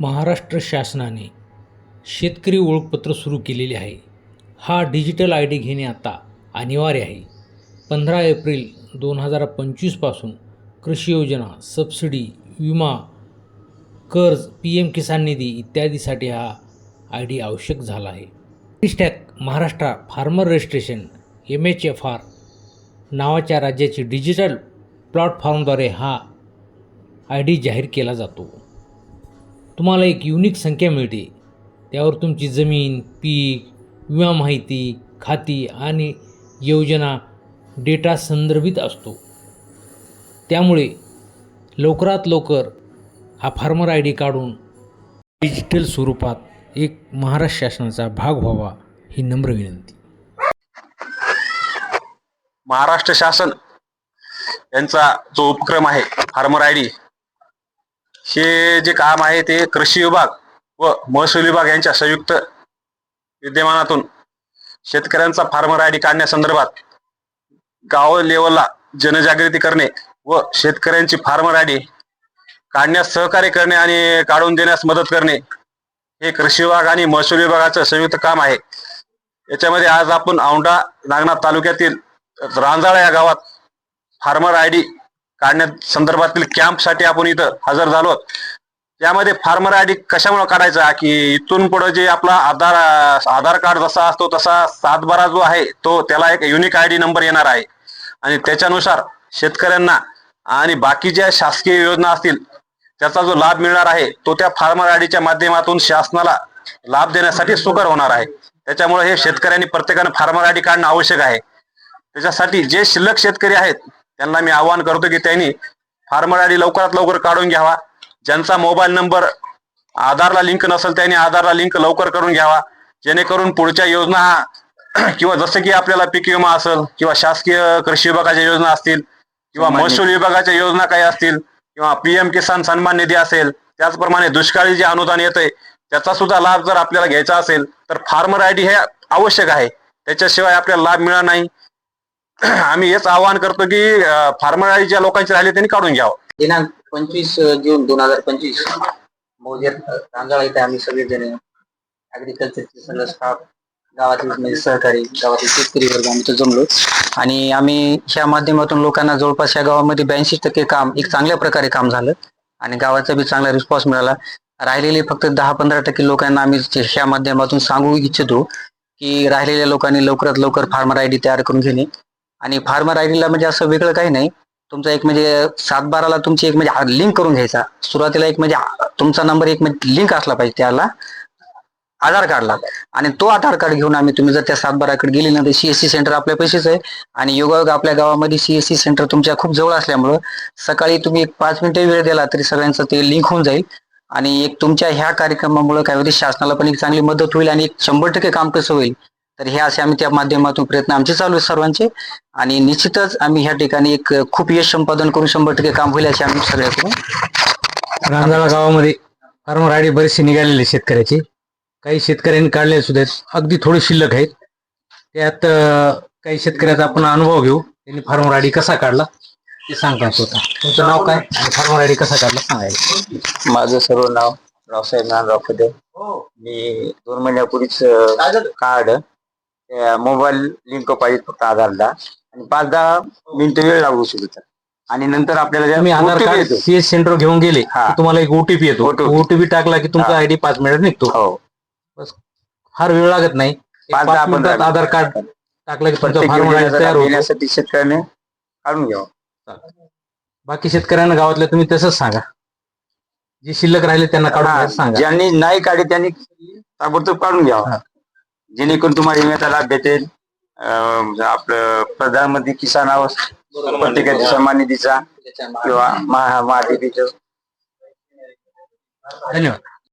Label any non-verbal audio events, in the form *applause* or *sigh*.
महाराष्ट्र शासनाने शेतकरी ओळखपत्र सुरू केलेले आहे. हा डिजिटल आय डी घेणे आता अनिवार्य आहे. पंधरा एप्रिल दोन हजार पंचवीसपासून कृषी योजना सबसिडी विमा कर्ज पी एम किसान निधी इत्यादीसाठी हा आय डी आवश्यक झाला आहे. Tag Maharashtra farmer registration M H F R नावाच्या राज्याची डिजिटल प्लॅटफॉर्मद्वारे हा आय डी जाहीर केला जातो. तुम्हाला एक युनिक संख्या मिळते. त्यावर तुमची जमीन पीक विमा माहिती खाती आणि योजना डेटा संदर्भित असतो. त्यामुळे लवकरात लवकर हा फार्मर आय डी काढून डिजिटल स्वरूपात एक महाराष्ट्र शासनाचा भाग व्हावा ही नम्र विनंती. महाराष्ट्र शासन यांचा जो उपक्रम आहे फार्मर आय डी हे जे काम आहे ते कृषी विभाग व महसूल विभाग यांच्या संयुक्त विद्यमानातून शेतकऱ्यांचा फार्मर आय डी काढण्यासंदर्भात गाव लेवलला जनजागृती करणे व शेतकऱ्यांची फार्मर आय डी काढण्यास सहकार्य करणे आणि काढून देण्यास मदत करणे हे कृषी विभाग आणि महसूल विभागाचं संयुक्त काम आहे. याच्यामध्ये आज आपण औंढा नागनाथ तालुक्यातील रांजाळा या गावात फार्मर आय काढण्या संदर्भातील कॅम्पसाठी आपण इथं हजर झालो त्यामध्ये फार्मर आय डी कशामुळे काढायचा? की इथून पुढे जे आपला आधार आधार कार्ड जसा असतो तसा सातबारा जो आहे तो त्याला एक युनिक आय डी नंबर येणार आहे. आणि त्याच्यानुसार शेतकऱ्यांना आणि बाकी ज्या शासकीय योजना असतील त्याचा जो लाभ मिळणार आहे तो त्या फार्मर आय डीच्या माध्यमातून शासनाला लाभ देण्यासाठी सुकर होणार आहे. त्याच्यामुळे हे शेतकऱ्यांनी प्रत्येकाने फार्मर आय डी काढणं आवश्यक आहे. त्याच्यासाठी जे शिल्लक शेतकरी आहेत त्यांना मी आवाहन करतो की त्यांनी फार्मर आय डी लवकरात लवकर काढून घ्यावा. ज्यांचा मोबाईल नंबर आधारला लिंक नसेल त्यांनी आधारला लिंक लवकर करून घ्यावा. जेणेकरून पुढच्या योजना हा *clears throat* किंवा जसं की आपल्याला पीक विमा असेल किंवा शासकीय कृषी विभागाच्या योजना असतील किंवा महसूल विभागाच्या योजना काही असतील किंवा पीएम किसान सन्मान निधी असेल त्याचप्रमाणे दुष्काळी जे अनुदान येतंय त्याचा सुद्धा लाभ जर आपल्याला घ्यायचा असेल तर फार्मर आय डी हे आवश्यक आहे. त्याच्याशिवाय आपल्याला लाभ मिळणार नाही. *clears throat* आम्ही हेच आवाहन करतो की फार्मर आय ज्या लोकांचे राहिले त्यांनी काढून घ्यावं. दिनांक पंचवीस जून दोन हजार पंचवीस. मोजेर रांजाळा इथे आम्ही सगळेजण ऍग्रिकल्चरचे सगळं स्टाफ गावातील म्हणजे सहकारी गावातील शेतकरी वर्ग आम्ही इथं जमलो. आणि आम्ही ह्या माध्यमातून लोकांना जवळपास या गावामध्ये ब्याऐंशी टक्के काम एक चांगल्या प्रकारे काम झालं आणि गावाचा बी चांगला रिस्पॉन्स मिळाला. राहिलेले फक्त दहा पंधरा टक्के लोकांना आम्ही ह्या माध्यमातून सांगू इच्छितो की राहिलेल्या लोकांनी लवकरात लवकर फार्मर आय डी तयार करून घेणे. आणि फार्मर आयडीला म्हणजे असं वेगळं काही नाही. तुमचा एक म्हणजे सात बाराला तुमची एक म्हणजे लिंक करून घ्यायचा. सुरुवातीला एक म्हणजे तुमचा नंबर एक म्हणजे लिंक असला पाहिजे त्याला. आधार कार्डला. आणि तो आधार कार्ड घेऊन आम्ही तुम्ही जर त्या सात बाराकडे गेली ना तर सीएससी सेंटर आपल्या पैसेच आहे. आणि योगायोग आपल्या गावामध्ये सीएससी सेंटर तुमच्या खूप जवळ असल्यामुळं सकाळी तुम्ही एक पाच मिनिट वेळ दिला तरी सगळ्यांचं ते लिंक होऊन जाईल. आणि एक तुमच्या ह्या कार्यक्रमामुळे काय होते शासनाला पण एक चांगली मदत होईल आणि एक शंभर टक्के काम कसं होईल तर हे असे आम्ही त्या माध्यमातून प्रयत्न आमचे चालू आहेत सर्वांचे. आणि निश्चितच आम्ही ह्या ठिकाणी एक खूप यश संपादन करून शंभर टक्के काम होईल असे आम्ही सगळ्याकडून रांजाळा गावामध्ये फार्मर आय डी बरेचसे निघालेले शेतकऱ्याचे. काही शेतकऱ्यांनी काढले सुद्धा. अगदी थोडे शिल्लक आहेत. त्यात काही शेतकऱ्याचा आपण अनुभव घेऊ. त्यांनी फार्मर आय डी कसा काढला ते सांगता स्वतः. तुमचं नाव काय आणि फार्मर आय डी कसा काढला सांगायचं माझं सर्व नाव रावसाहेब नारायणराव कदम मी दोन महिन्यापूर्वीच कार्ड मोबाईल लिंक पाहिजे फक्त आधारला. आणि पाच दहा मिनिटं वेळ लागू शकतो आणि नंतर आपल्याला आधार कार्ड. सीएस सेंटर घेऊन गेले. की तुम्हाला एक ओटीपी येतो. ओटीपी टाकला की तुमचा. आयडी पाच मिनिटात निघतो. हो. फार वेळ लागत नाही. आधार कार्ड टाकलं की घेण्यासाठी शेतकऱ्याने काढून घ्यावं. बाकी शेतकऱ्यांना गावातल्या तुम्ही तसंच सांगा. जे शिल्लक राहिले त्यांना काढून सांगा. ज्यांनी नाही काढले त्यांनी ताबडतोब काढून घ्यावं. जेणेकरून तुम्हाला विम्याचा लाभ भेटेल. अं, आपलं प्रधानमंत्री किसान आवास प्रत्येकाच्या सन्मान निधीचा किंवा महा महादेवीचं धन्यवाद.